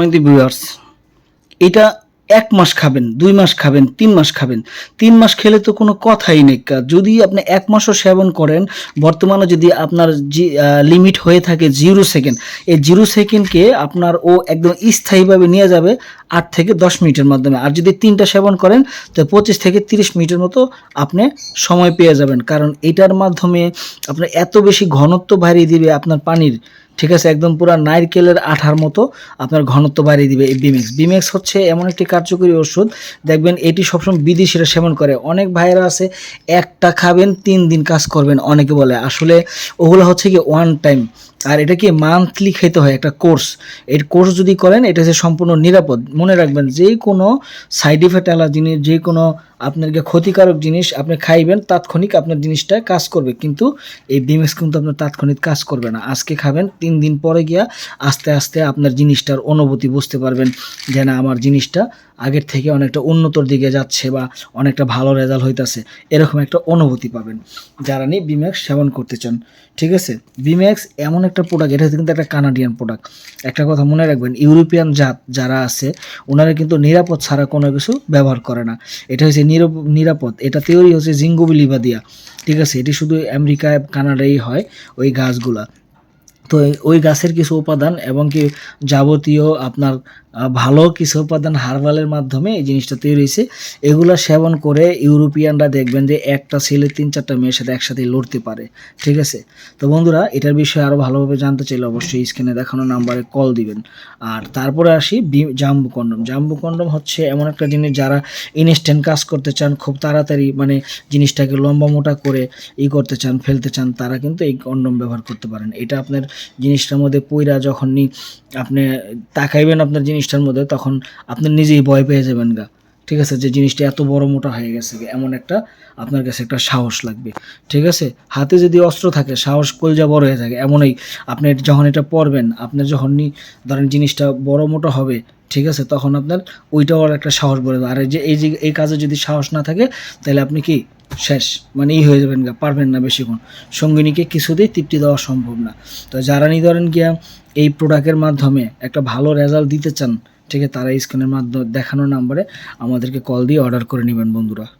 সম্মানিত ভিউয়ার্স। এটা এক মাস খাবেন, দুই মাস খাবেন, তিন মাস খাবেন। তিন মাস খেলে তো কোনো কথাই নেই। যদি আপনি এক মাসও সেবন করেন, বর্তমানে যদি আপনার লিমিট হয়ে থাকে জিরো সেকেন্ড, এই জিরো সেকেন্ডকে আপনার ও একদম স্থায়ীভাবে নিয়ে যাবে আট থেকে দশ মিনিটের মাধ্যমে। আর যদি তিনটা সেবন করেন, তো পঁচিশ থেকে তিরিশ মিনিটের মতো আপনি সময় পেয়ে যাবেন। কারণ এটার মাধ্যমে আপনার এত বেশি ঘনত্ব বাড়িয়ে দিবে আপনার পানির ঠিক আছে? একদম পুরো নারকেলের আঠার মতো আপনার ঘনত্ব বাড়িয়ে দিবে এই বিমেক্স বিমেক্স হচ্ছে এমন একটি কার্যকরী ওষুধ দেখবেন এটি সবসময় বিদেশিরা সেবন করে। অনেক ভাইয়েরা আছে, একটা খাবেন, তিন দিন কাজ করবেন, অনেকে বলে। আসলে ওগুলো হচ্ছে কি ওয়ান টাইম আর এটা কি মান্থলি খেতে হয় একটা কোর্স এর কোর্স যদি করেন, এটা হচ্ছে সম্পূর্ণ নিরাপদ। মনে রাখবেন যে কোনো সাইড ইফেক্ট জিনিস যে কোনো আপনাকে ক্ষতিকারক জিনিস আপনি খাইবেন, তাৎক্ষণিক আপনার জিনিসটা কাজ করবে। কিন্তু এই বিমেক্স কিন্তু আপনার তাৎক্ষণিক কাজ করবে না। আজকে খাবেন, তিন দিন পরে গিয়া আস্তে আস্তে আপনার জিনিসটার অনুভূতি বুঝতে পারবেন যে না, আমার জিনিসটা আগের থেকে অনেকটা উন্নতর দিকে যাচ্ছে বা অনেকটা ভালো রেজাল্ট হইতেছে। এরকম একটা অনুভূতি পাবেন যারা নিয়ে বিম্যাক্স সেবন করতে চান। ঠিক আছে? বিম্যাক্স এমন একটা প্রোডাক্ট এটা কিন্তু একটা কানাডিয়ান প্রোডাক্ট একটা কথা মনে রাখবেন, ইউরোপিয়ান জাত যারা আছে ওনারা কিন্তু নিরাপদ ছাড়া কোনো কিছু ব্যবহার করে না। এটা হচ্ছে নিরাপদ। এটা থিওরি হচ্ছে জিঙ্গোবিলিবা দিয়া ঠিক আছে, এটি শুধু আমেরিকা কানাডাই হয় ওই গাছগুলা। তো ওই গাছের কিছু উপাদান এবং কি যাবতীয় আপনার ভালো কিছু উপাদান হার্বালের মাধ্যমে এই জিনিসটা তৈরি হয়েছে। এগুলো সেবন করে ইউরোপিয়ানরা দেখবেন যে একটা ছেলে তিন চারটা মেয়ের সাথে একসাথে লড়তে পারে। ঠিক আছে? তো বন্ধুরা, এটার বিষয়ে আরও ভালোভাবে জানতে চাইলে অবশ্যই স্ক্রিনে দেখানো নাম্বারে কল দিবেন। আর তারপরে আসি জাম্বু কন্ডম জাম্বু কন্ডম হচ্ছে এমন একটা জিনিস যারা ইনস্ট্যান্ট কাজ করতে চান, খুব তাড়াতাড়ি মানে জিনিসটাকে লম্বা মোটা করে ই করতে চান, ফেলতে চান, তারা কিন্তু এই কন্ডম ব্যবহার করতে পারেন। এটা আপনার জিনিসটার মধ্যে পইরা যখনই আপনি তাকাইবেন আপনার জিনিসটার মধ্যে তখন আপনি নিজেই ভয় পেয়ে যাবেন গা। ঠিক আছে? যে জিনিসটা এত বড় মোটা হয়ে গেছে এমন একটা আপনার কাছে একটা সাহস লাগবে। ঠিক আছে? হাতে যদি অস্ত্র থাকে, সাহস কলজা বড় হয়ে থাকে, এমনই আপনি যখন এটা পরবেন আপনার যখনই ধরেন জিনিসটা বড় মোটা হবে, ঠিক আছে? তখন আপনার ওইটাও একটা সাহস যাবে। আর যে, এই যে, এই কাজে যদি সাহস না থাকে, তাহলে আপনি কি শেষ। মানে ই হয়ে যাবেন গা, পারবেন না বেশিক্ষণ। সঙ্গিনীকে কিছুতেই তৃপ্তি দেওয়া সম্ভব না। তো যারা নি ধরেন গিয়া এই প্রোডাক্টের মাধ্যমে একটা ভালো রেজাল্ট দিতে চান, ঠিক আছে, তারা স্ক্রিনের মাধ্যমে দেখানো নাম্বারে আমাদেরকে কল দিয়ে অর্ডার করে নেবেন বন্ধুরা।